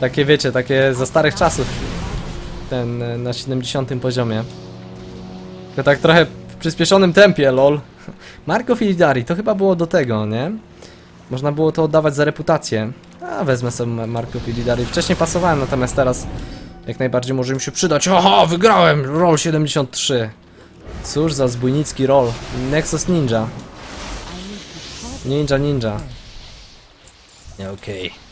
Takie wiecie, takie za starych czasów. Ten e, na 70 poziomie. Tylko tak trochę w przyspieszonym tempie, lol. Marco Filidari, to chyba było do tego, nie? Można było to oddawać za reputację. A, wezmę sobie Marco Filidari. Wcześniej pasowałem, natomiast teraz jak najbardziej może mi się przydać. Oho, wygrałem! Roll 73. Cóż za zbójnicki roll. Nexus Ninja. Ninja, ninja. Okej.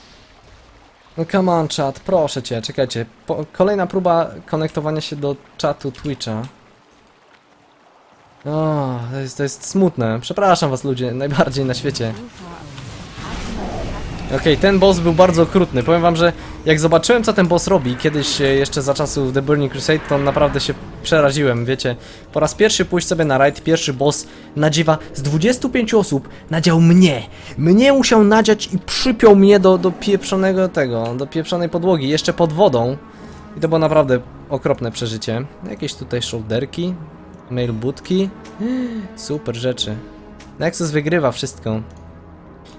No come on chat, proszę cię, czekajcie. Po, kolejna próba konektowania się do czatu Twitcha. O, to jest, to jest smutne. Przepraszam was ludzie, najbardziej na świecie. Okej, ten boss był bardzo okrutny. Powiem wam, że jak zobaczyłem co ten boss robi kiedyś e, jeszcze za czasów The Burning Crusade, to naprawdę się przeraziłem, wiecie. Po raz pierwszy pójść sobie na raid, pierwszy boss nadziewa z 25 osób, nadział mnie. Mnie musiał nadziać i przypiął mnie do, do pieprzonego tego, do pieprzonej podłogi, jeszcze pod wodą. I to było naprawdę okropne przeżycie. Jakieś tutaj shoulderki, mail. Super rzeczy. Nexus wygrywa wszystko.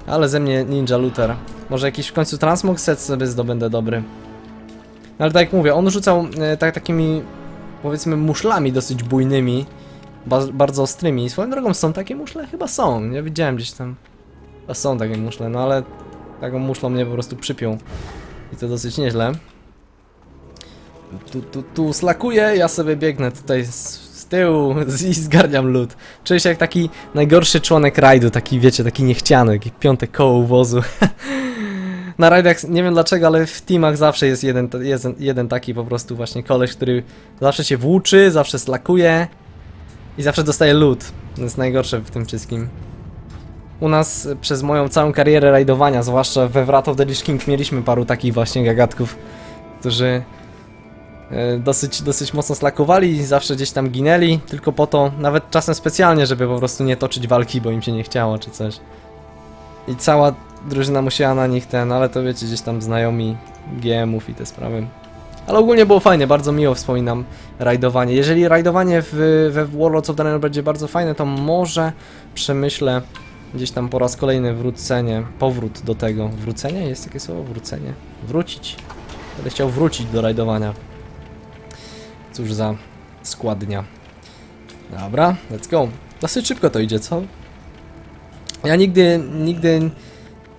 Ale ze mnie Ninja Luther. Może jakiś w końcu transmog set sobie zdobędę dobry. Ale tak jak mówię, on rzucał e, tak, takimi powiedzmy muszlami dosyć bujnymi, ba bardzo ostrymi. Swoją drogą są takie muszle? Chyba są. Ja widziałem gdzieś tam. Chyba są takie muszle, no ale taką muszlą mnie po prostu przypiął. I to dosyć nieźle. Tu, tu, tu slakuję, ja sobie biegnę tutaj tyłu i zgarniam lód. Czuję się jak taki najgorszy członek rajdu, taki wiecie, taki niechciany, taki piąte koło wozu. Na rajdach, nie wiem dlaczego, ale w teamach zawsze jest jeden, jeden, taki po prostu właśnie koleś, który zawsze się włóczy, zawsze slakuje i zawsze dostaje lód. To jest najgorsze w tym wszystkim. U nas przez moją całą karierę rajdowania, zwłaszcza we Wrath of the Lich King, mieliśmy paru takich właśnie gagatków, którzy dosyć, dosyć mocno slakowali zawsze gdzieś tam ginęli, tylko po to, nawet czasem specjalnie, żeby po prostu nie toczyć walki, bo im się nie chciało czy coś. I cała drużyna musiała na nich ten, ale to wiecie, gdzieś tam znajomi GM-ów i te sprawy. Ale ogólnie było fajnie, bardzo miło wspominam rajdowanie. Jeżeli rajdowanie w, we Warlords of Draenor będzie bardzo fajne, to może przemyślę gdzieś tam po raz kolejny wrócenie, powrót do tego. Wrócenie? Jest takie słowo? Wrócenie? Wrócić. Będę chciał wrócić do rajdowania. Cóż za składnia. Dobra, let's go. Dosyć szybko to idzie, co? Ja nigdy, nigdy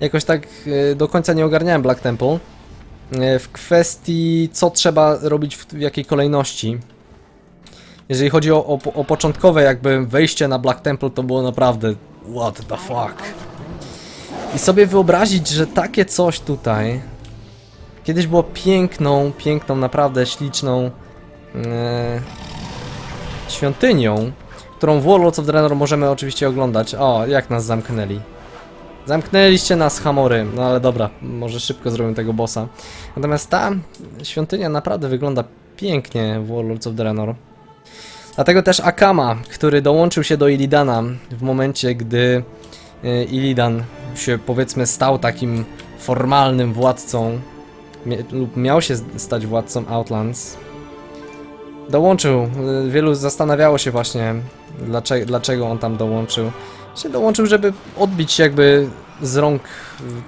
jakoś tak e, do końca nie ogarniałem Black Temple. E, W kwestii, co trzeba robić w, jakiej kolejności. Jeżeli chodzi o, o, o początkowe jakby wejście na Black Temple, to było naprawdę what the fuck. I sobie wyobrazić, że takie coś tutaj kiedyś było piękną, piękną, naprawdę śliczną świątynią, którą w Warlords of Draenor możemy oczywiście oglądać. O, jak nas zamknęli. Zamknęliście nas, Hamory. No ale dobra, może szybko zrobimy tego bossa. Natomiast ta świątynia naprawdę wygląda pięknie w Warlords of Draenor. Dlatego też Akama, który dołączył się do Illidana w momencie, gdy e, Illidan się powiedzmy stał takim formalnym władcą lub miał się stać władcą Outlands. Dołączył. e, Wielu zastanawiało się właśnie, dlaczego, dlaczego on tam dołączył. Się dołączył, żeby odbić jakby z rąk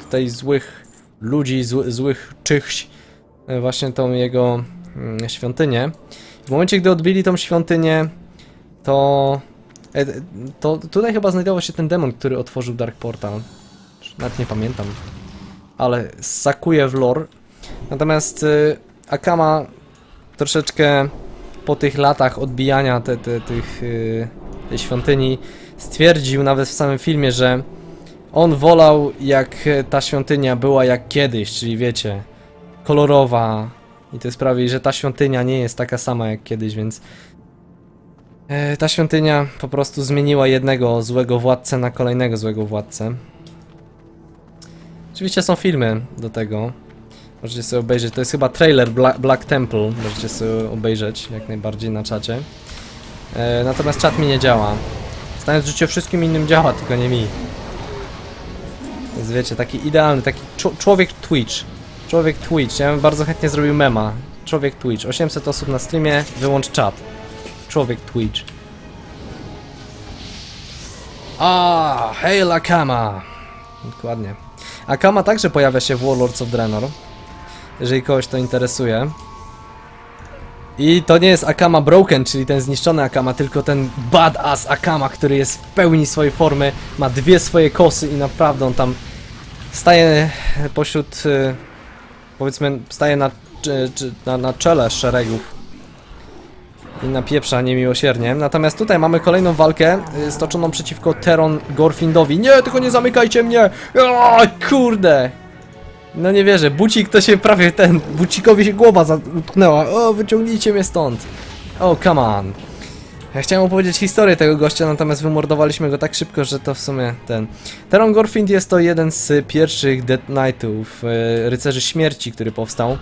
tutaj złych ludzi, zły, złych czychś e, właśnie tą jego mm, świątynię. W momencie, gdy odbili tą świątynię, to, e, to tutaj chyba znajdował się ten demon, który otworzył Dark Portal. Nawet nie pamiętam. Ale sakuje w lore. Natomiast y, Akama troszeczkę po tych latach odbijania te, te, tych, y, tej świątyni stwierdził nawet w samym filmie, że on wolał jak ta świątynia była jak kiedyś, czyli wiecie, kolorowa i to sprawi, że ta świątynia nie jest taka sama jak kiedyś, więc e, ta świątynia po prostu zmieniła jednego złego władcę na kolejnego złego władcę. Oczywiście są filmy do tego. Możecie sobie obejrzeć. To jest chyba trailer Black, Black Temple. Możecie sobie obejrzeć jak najbardziej na czacie. E, natomiast czat mi nie działa. Stając życie wszystkim innym działa, tylko nie mi. Więc wiecie, taki idealny, taki człowiek Twitch. Człowiek Twitch. Ja bym bardzo chętnie zrobił mema. Człowiek Twitch. 800 osób na streamie, wyłącz czat. Człowiek Twitch. A, hail Akama. Dokładnie. Akama także pojawia się w Warlords of Draenor. Jeżeli kogoś to interesuje. I to nie jest Akama Broken, czyli ten zniszczony Akama, tylko ten badass Akama, który jest w pełni swojej formy, ma dwie swoje kosy i naprawdę on tam staje pośród, y, powiedzmy, staje na, czy, na, na czele szeregów i napieprza niemiłosiernie. Natomiast tutaj mamy kolejną walkę y, stoczoną przeciwko Teron Gorfindowi. Nie, tylko nie zamykajcie mnie! Kurde! No nie wierzę, bucik to się prawie ten, bucikowi się głowa utknęła. O, wyciągnijcie mnie stąd. O, come on. Ja chciałem opowiedzieć historię tego gościa, natomiast wymordowaliśmy go tak szybko, że to w sumie ten. Teron Gorfind jest to jeden z pierwszych Dead Knightów, e, rycerzy śmierci, który powstał.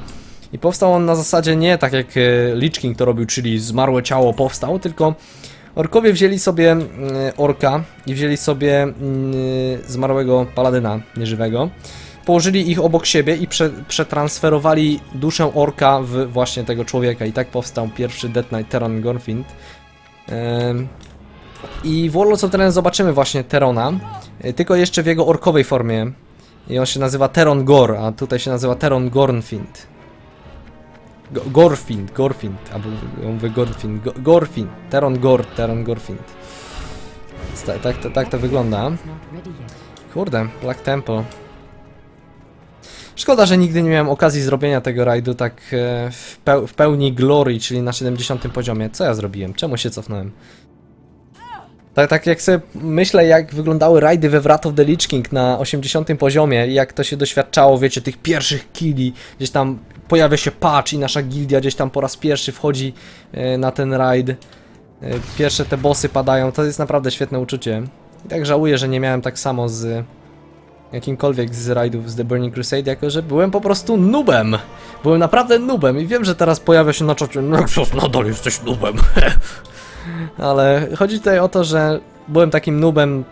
I powstał on na zasadzie nie tak jak e, Lich King to robił, czyli zmarłe ciało powstał, tylko orkowie wzięli sobie mm, orka i wzięli sobie mm, zmarłego paladyna nieżywego położyli ich obok siebie i prze, przetransferowali duszę orka w właśnie tego człowieka i tak powstał pierwszy Death Knight Teron Gorfind. Em, I w Warlords of Terran zobaczymy właśnie Terona, e, tylko jeszcze w jego orkowej formie. I on się nazywa Teron Gor, a tutaj się nazywa Teron Gornfind. Go- Gorfind, Gorfind, albo ja mówię Gorfind, Go- Gorfind, Teron Gor, Teron Gorfind. Tak, tak, tak to wygląda. Kurde, Black Temple. Szkoda, że nigdy nie miałem okazji zrobienia tego rajdu tak e, w, peł w pełni glory, czyli na 70 poziomie. Co ja zrobiłem? Czemu się cofnąłem? Tak, tak jak sobie myślę, jak wyglądały rajdy we Wrath of the Lich King na 80 poziomie i jak to się doświadczało, wiecie, tych pierwszych killi, gdzieś tam pojawia się patch i nasza gildia gdzieś tam po raz pierwszy wchodzi e, na ten rajd. E, Pierwsze te bossy padają, to jest naprawdę świetne uczucie. I tak żałuję, że nie miałem tak samo z jakimkolwiek z rajdów z The Burning Crusade, jako że byłem po prostu nubem. Byłem naprawdę nubem i wiem, że teraz pojawia się na czacie Nexus, nadal jesteś nubem. Ale chodzi tutaj o to, że byłem takim nubem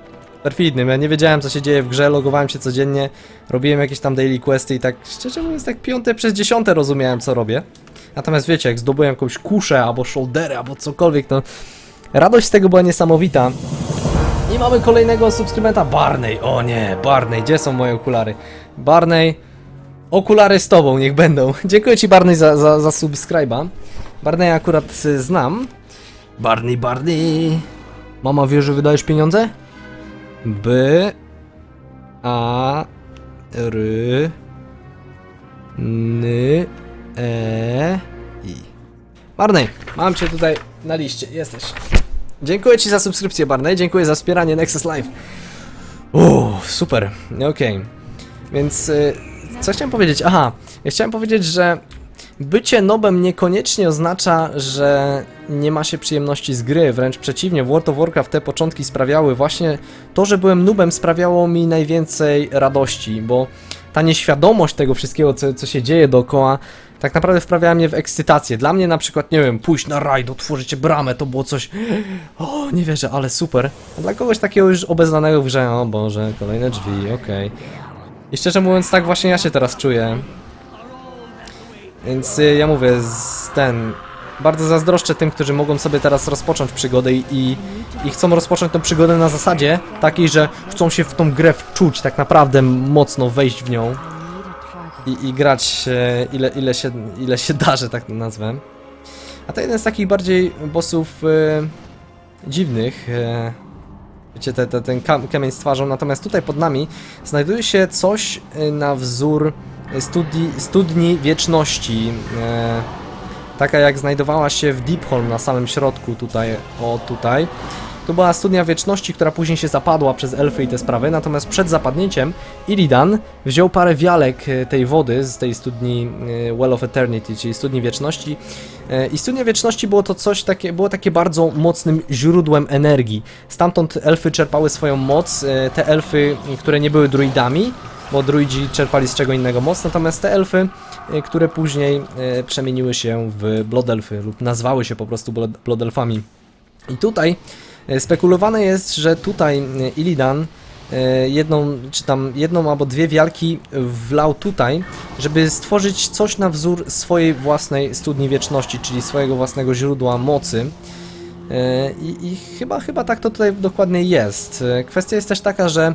perfidnym. Ja nie wiedziałem, co się dzieje w grze, logowałem się codziennie, robiłem jakieś tam daily questy i tak, szczerze mówiąc, tak piąte przez dziesiąte rozumiałem, co robię. Natomiast wiecie, jak zdobyłem jakąś kuszę, albo shouldery, albo cokolwiek, to radość z tego była niesamowita. I mamy kolejnego subskrybenta, Barney. O nie, Barney, gdzie są moje okulary? Barney, okulary z tobą, niech będą. Dziękuję ci, Barney, za, za, za subskryba. Barney akurat y, znam. Barney, Barney. Mama wie, że wydajesz pieniądze? B. A. R. N. E. I. Barney, mam cię tutaj na liście, jesteś. Dziękuję Ci za subskrypcję, Barney. Dziękuję za wspieranie Nexus Live. Uuu, super. Okej. Więc y, co chciałem powiedzieć? Aha, ja chciałem powiedzieć, że bycie nobem niekoniecznie oznacza, że nie ma się przyjemności z gry. Wręcz przeciwnie, w World of Warcraft te początki sprawiały właśnie to, że byłem nubem sprawiało mi najwięcej radości, bo ta nieświadomość tego wszystkiego, co, co się dzieje dookoła, tak naprawdę wprawiała mnie w ekscytację. Dla mnie na przykład, nie wiem, pójść na rajd, otworzycie bramę, to było coś... O, nie wierzę, ale super. A dla kogoś takiego już obeznanego w grze, o Boże, kolejne drzwi, okej. I szczerze mówiąc, tak właśnie ja się teraz czuję. Więc y, ja mówię, z ten... Bardzo zazdroszczę tym, którzy mogą sobie teraz rozpocząć przygodę i, i, chcą rozpocząć tę przygodę na zasadzie takiej, że chcą się w tą grę wczuć, tak naprawdę mocno wejść w nią i, i grać e, ile, ile, się, ile się da, że tak to nazwę. A to jeden z takich bardziej bossów e, dziwnych. E, wiecie, te, te, ten kam, kamień z twarzą. Natomiast tutaj pod nami znajduje się coś e, na wzór studni, studni wieczności. E, taka jak znajdowała się w Deepholm na samym środku tutaj, o tutaj. To była studnia wieczności, która później się zapadła przez elfy i te sprawy, natomiast przed zapadnięciem Illidan wziął parę wialek e, tej wody z tej studni e, Well of Eternity, czyli studni wieczności. I studnia wieczności było to coś takie, było takie bardzo mocnym źródłem energii. Stamtąd elfy czerpały swoją moc, te elfy, które nie były druidami, bo druidzi czerpali z czego innego moc, natomiast te elfy, e, które później e, przemieniły się w Blood Elfy lub nazwały się po prostu Blood Blood Elfami. I tutaj e, spekulowane jest, że tutaj Illidan jedną, czy tam jedną albo dwie wialki wlał tutaj, żeby stworzyć coś na wzór swojej własnej studni wieczności, czyli swojego własnego źródła mocy. I, I chyba, chyba tak to tutaj dokładnie jest. Kwestia jest też taka, że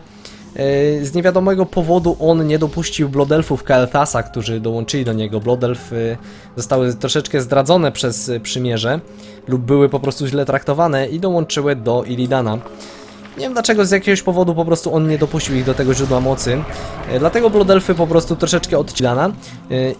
Z niewiadomego powodu on nie dopuścił Blodelfów Kael'Thasa, którzy dołączyli do niego. Blodelfy zostały troszeczkę zdradzone przez e, przymierze lub były po prostu źle traktowane i dołączyły do Illidana. Nie wiem dlaczego, z jakiegoś powodu po prostu on nie dopuścił ich do tego źródła mocy. E, Dlatego Blodelfy po prostu troszeczkę odcilana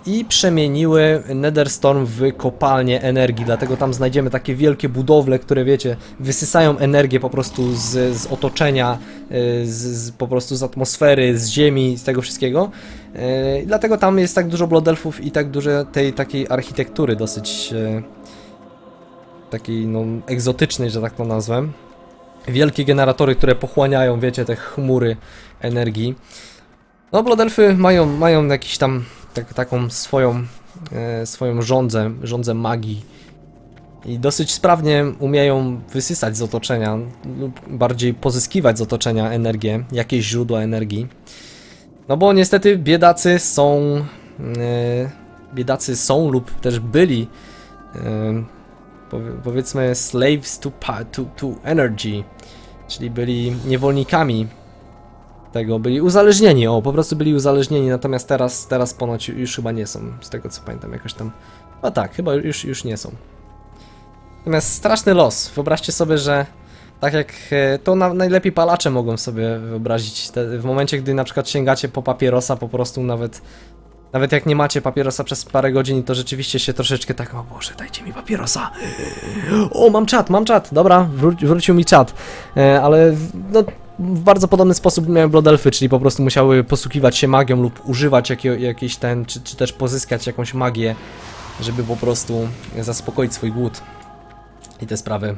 i przemieniły Netherstorm w kopalnię energii. Dlatego tam znajdziemy takie wielkie budowle, które wiecie, wysysają energię po prostu z, z otoczenia, e, z, z, po prostu z atmosfery, z ziemi, z tego wszystkiego. E, Dlatego tam jest tak dużo Blodelfów i tak dużo tej takiej architektury dosyć e, takiej no egzotycznej, że tak to nazwę wielkie generatory, które pochłaniają, wiecie, te chmury energii. No, Blodelfy mają, mają jakiś tam tak, taką swoją, e, swoją rządzę, rządzę magii. I dosyć sprawnie umieją wysysać z otoczenia, lub bardziej pozyskiwać z otoczenia energię, jakieś źródła energii. No bo niestety biedacy są, e, biedacy są lub też byli, e, powie, powiedzmy, slaves to, to, to energy, czyli byli niewolnikami tego, byli uzależnieni, o, po prostu byli uzależnieni, natomiast teraz, teraz ponoć już chyba nie są, z tego co pamiętam, jakoś tam, a tak, chyba już, już nie są. Natomiast straszny los, wyobraźcie sobie, że tak jak e, to na, najlepiej palacze mogą sobie wyobrazić, te, w momencie, gdy na przykład sięgacie po papierosa, po prostu nawet nawet jak nie macie papierosa przez parę godzin, to rzeczywiście się troszeczkę tak, o Boże, dajcie mi papierosa. O, mam czat, mam czat, dobra, wró- wrócił mi czat. E, ale no, w bardzo podobny sposób miałem Blodelfy, czyli po prostu musiały posługiwać się magią lub używać jakie, jakiś ten, czy, czy też pozyskać jakąś magię, żeby po prostu zaspokoić swój głód. I te sprawy.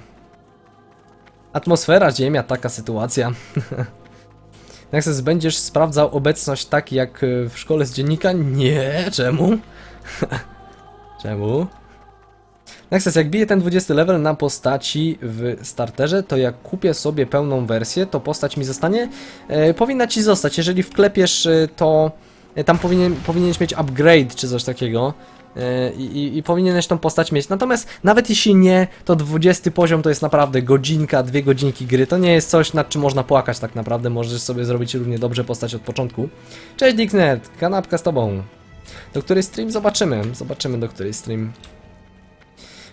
Atmosfera, ziemia, taka sytuacja. Nexus, będziesz sprawdzał obecność tak jak y, w szkole z dziennika? Nie, czemu? czemu? Nexus, jak bije ten 20 level na postaci w starterze, to jak kupię sobie pełną wersję, to postać mi zostanie? E, powinna ci zostać, jeżeli wklepiesz y, to... e, Tam powinien, powinieneś mieć upgrade czy coś takiego. E, I, i, powinieneś tą postać mieć. Natomiast nawet jeśli nie, to 20 poziom to jest naprawdę godzinka, dwie godzinki gry. To nie jest coś, nad czym można płakać tak naprawdę. Możesz sobie zrobić równie dobrze postać od początku. Cześć Dicknet, kanapka z tobą. Do której stream? Zobaczymy. Zobaczymy do której stream.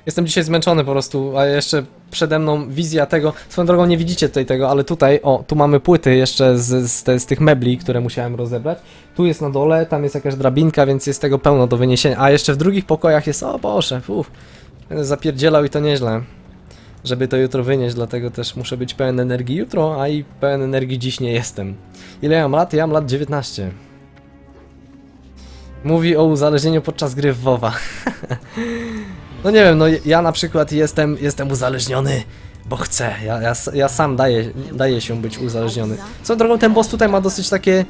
Jestem dzisiaj zmęczony po prostu, a jeszcze przede mną wizja tego. Swoją drogą nie widzicie tutaj tego, ale tutaj, o, tu mamy płyty jeszcze z, z, te, z tych mebli, które musiałem rozebrać. Tu jest na dole, tam jest jakaś drabinka, więc jest tego pełno do wyniesienia. A jeszcze w drugich pokojach jest, o Boże, uff, zapierdzielał i to nieźle. Żeby to jutro wynieść, dlatego też muszę być pełen energii jutro, a i pełen energii dziś nie jestem. Ile ja mam lat? Ja mam lat 19. Mówi o uzależnieniu podczas gry w WoWa. No nie wiem, no ja na przykład jestem, jestem uzależniony, bo chcę. Ja, ja, ja sam daję, daję się być uzależniony. Co drogą, ten boss tutaj ma dosyć takie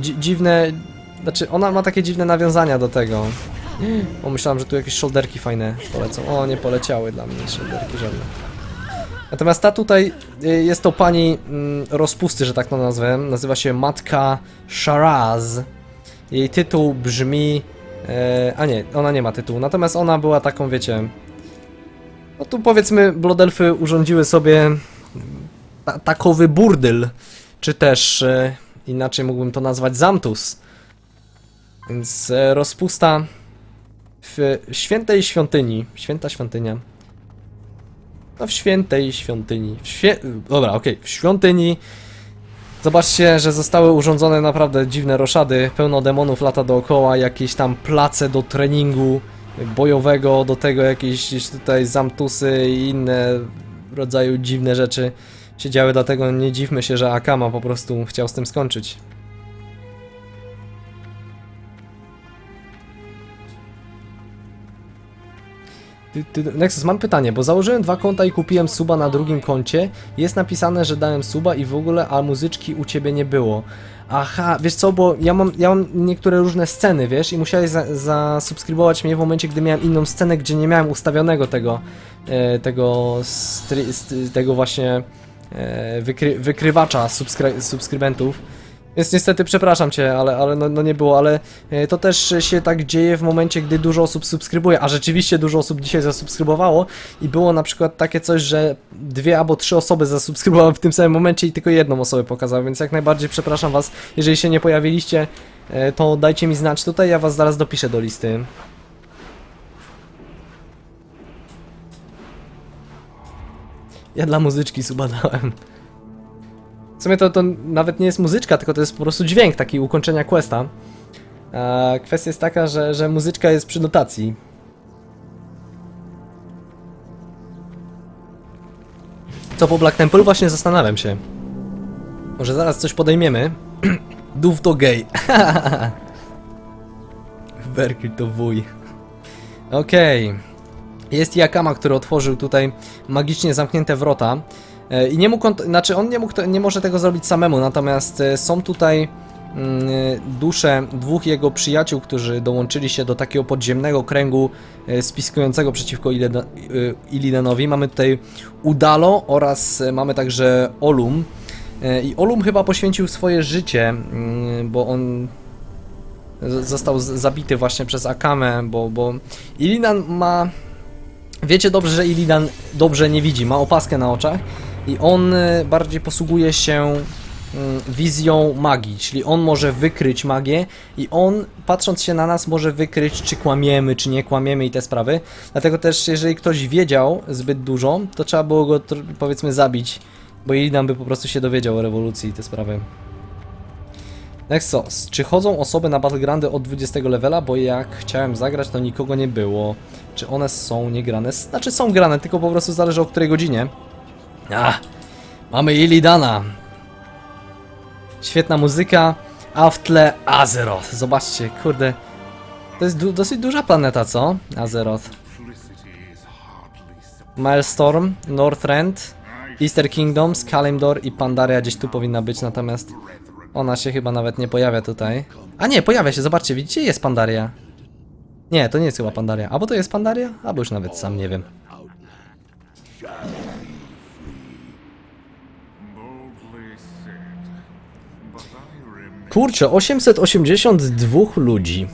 dzi dziwne... Znaczy, ona ma takie dziwne nawiązania do tego. O, myślałem, że tu jakieś shoulderki fajne polecą. O, nie poleciały dla mnie shoulderki żadne. Natomiast ta tutaj e, jest to pani mm, rozpusty, że tak to nazwę. Nazywa się Matka Sharaz. Jej tytuł brzmi E, a nie, ona nie ma tytułu. Natomiast ona była taką, wiecie. No tu powiedzmy, Blodelfy urządziły sobie ta takowy burdyl, czy też e, inaczej mógłbym to nazwać Zamtus. Więc e, rozpusta w świętej świątyni. Święta świątynia. No w świętej świątyni. W świe... Dobra, okej. W świątyni Zobaczcie, że zostały urządzone naprawdę dziwne roszady, pełno demonów lata dookoła, jakieś tam place do treningu bojowego, do tego jakieś tutaj zamtusy i inne rodzaju dziwne rzeczy się działy, dlatego nie dziwmy się, że Akama po prostu chciał z tym skończyć. Nexus, mam pytanie, bo założyłem dwa konta i kupiłem suba na drugim koncie. Jest napisane, że dałem suba i w ogóle, a muzyczki u ciebie nie było. Aha, wiesz co, bo ja mam, ja mam niektóre różne sceny, wiesz, i musiałeś za- zasubskrybować mnie w momencie, gdy miałem inną scenę, gdzie nie miałem ustawionego tego, e, tego, stri, st, tego właśnie e, wykry, wykrywacza subskry, subskrybentów. Więc niestety przepraszam cię, ale, ale no, no nie było, ale e, to też się tak dzieje w momencie, gdy dużo osób subskrybuje, a rzeczywiście dużo osób dzisiaj zasubskrybowało i było na przykład takie coś, że dwie albo trzy osoby zasubskrybowały w tym samym momencie i tylko jedną osobę pokazały, więc jak najbardziej przepraszam was, jeżeli się nie pojawiliście, e, to dajcie mi znać tutaj, ja was zaraz dopiszę do listy. Ja dla muzyczki suba dałem. W sumie to, to nawet nie jest muzyczka, tylko to jest po prostu dźwięk taki ukończenia questa. A kwestia jest taka, że, że muzyczka jest przy notacji. Co po Black Temple? Właśnie zastanawiam się. Może zaraz coś podejmiemy. Dów to gej. Berkil to wuj. Okej. Jest Yakama, który otworzył tutaj magicznie zamknięte wrota. E, I nie mógł, znaczy on nie, mógł, nie może tego zrobić samemu, natomiast e, są tutaj mm, dusze dwóch jego przyjaciół, którzy dołączyli się do takiego podziemnego kręgu e, spiskującego przeciwko e, Ilidanowi. Mamy tutaj Udalo oraz e, mamy także Olum. E, I Olum chyba poświęcił swoje życie, mm, bo on został zabity właśnie przez Akamę, bo, bo Ilidan ma... Wiecie dobrze, że Illidan dobrze nie widzi, ma opaskę na oczach i on y, bardziej posługuje się mm, wizją magii, czyli on może wykryć magię i on, patrząc się na nas, może wykryć, czy kłamiemy, czy nie kłamiemy i te sprawy. Dlatego też, jeżeli ktoś wiedział zbyt dużo, to trzeba było go, powiedzmy, zabić, bo Illidan by po prostu się dowiedział o rewolucji i te sprawy. Nexus, czy chodzą osoby na Battlegroundy od 20 levela, bo jak chciałem zagrać, to nikogo nie było. Czy one są niegrane? Znaczy są grane, tylko po prostu zależy o której godzinie. A, mamy Illidana. Świetna muzyka, a w tle Azeroth. Zobaczcie, kurde. To jest du dosyć duża planeta, co? Azeroth. Milestorm, Northrend, Easter Kingdoms, Kalimdor i Pandaria gdzieś tu powinna być, natomiast ona się chyba nawet nie pojawia tutaj. A nie, pojawia się, zobaczcie, widzicie? Jest Pandaria. Nie, to nie jest chyba Pandaria. Albo to jest Pandaria? Albo już nawet sam nie wiem. Kurczę, 882 ludzi.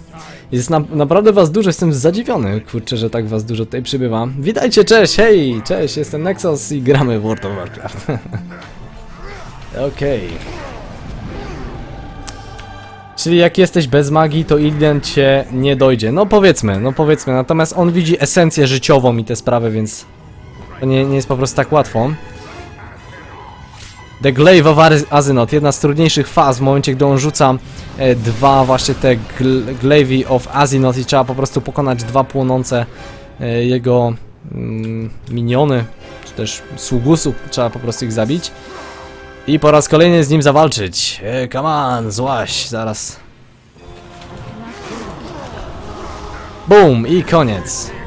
Jest na, naprawdę was dużo, jestem zadziwiony, kurczę, że tak was dużo tutaj przybywa. Witajcie, cześć, hej, cześć, jestem Nexus i gramy w World of Warcraft. Okej. Czyli jak jesteś bez magii, to Illidan cię nie dojdzie. No powiedzmy, no powiedzmy, natomiast on widzi esencję życiową i te sprawy, więc to nie, nie jest po prostu tak łatwo. The Glaive of Azynoth, jedna z trudniejszych faz w momencie, gdy on rzuca e, dwa właśnie te gl Glaive of Azynoth i trzeba po prostu pokonać dwa płonące e, jego mm, miniony, czy też sługusów, trzeba po prostu ich zabić. I po raz kolejny z nim zawalczyć. E, come on, złaś, zaraz. Boom i koniec.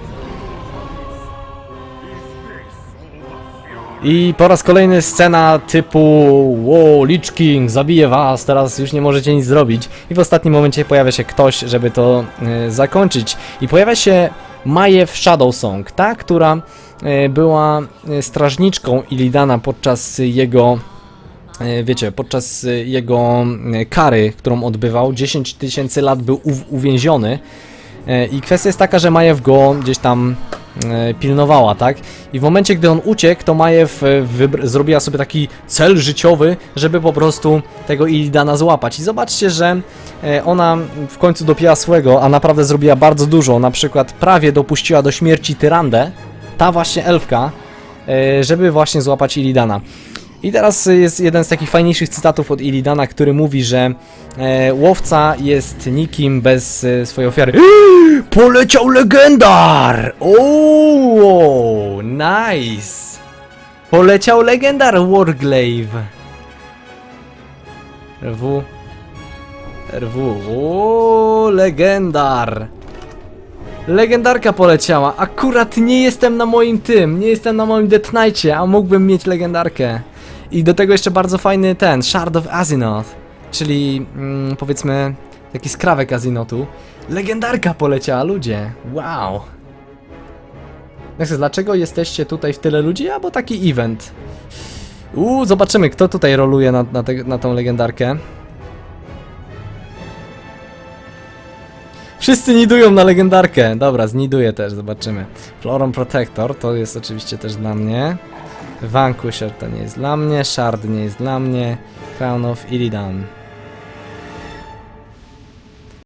I po raz kolejny scena typu Wow, Lich King, zabije was, teraz już nie możecie nic zrobić. I w ostatnim momencie pojawia się ktoś, żeby to e, zakończyć. I pojawia się Majew Shadowsong, ta, która e, była e, strażniczką Illidana podczas jego wiecie, podczas jego kary, którą odbywał, 10 tysięcy lat był uw- uwięziony. I kwestia jest taka, że Majew go gdzieś tam pilnowała, tak? I w momencie, gdy on uciekł, to Majew e, zrobiła sobie taki cel życiowy, żeby po prostu tego Illidana złapać. I zobaczcie, że e, ona w końcu dopięła swego, a naprawdę zrobiła bardzo dużo. Na przykład prawie dopuściła do śmierci Tyrandę, ta właśnie elfka, e, żeby właśnie złapać Illidana. I teraz jest jeden z takich fajniejszych cytatów od Illidana, który mówi, że e, łowca jest nikim bez e, swojej ofiary. Poleciał legendar! O, nice! Poleciał legendar Warglaive. RW. RW. O, legendar. Legendarka poleciała. Akurat nie jestem na moim tym, nie jestem na moim Death Knightie, a mógłbym mieć legendarkę. I do tego jeszcze bardzo fajny ten, Shard of Azinoth, czyli mm, powiedzmy taki skrawek Azinotu. Legendarka poleciała, ludzie, wow. Tak Nexus, dlaczego jesteście tutaj w tyle ludzi? A, bo taki event. Uuu, zobaczymy, kto tutaj roluje na, na, te, na tą legendarkę. Wszyscy nidują na legendarkę. Dobra, zniduję też, zobaczymy. Floron Protector to jest oczywiście też dla mnie. Vanquisher to nie jest dla mnie. Shard nie jest dla mnie. Crown of Illidan.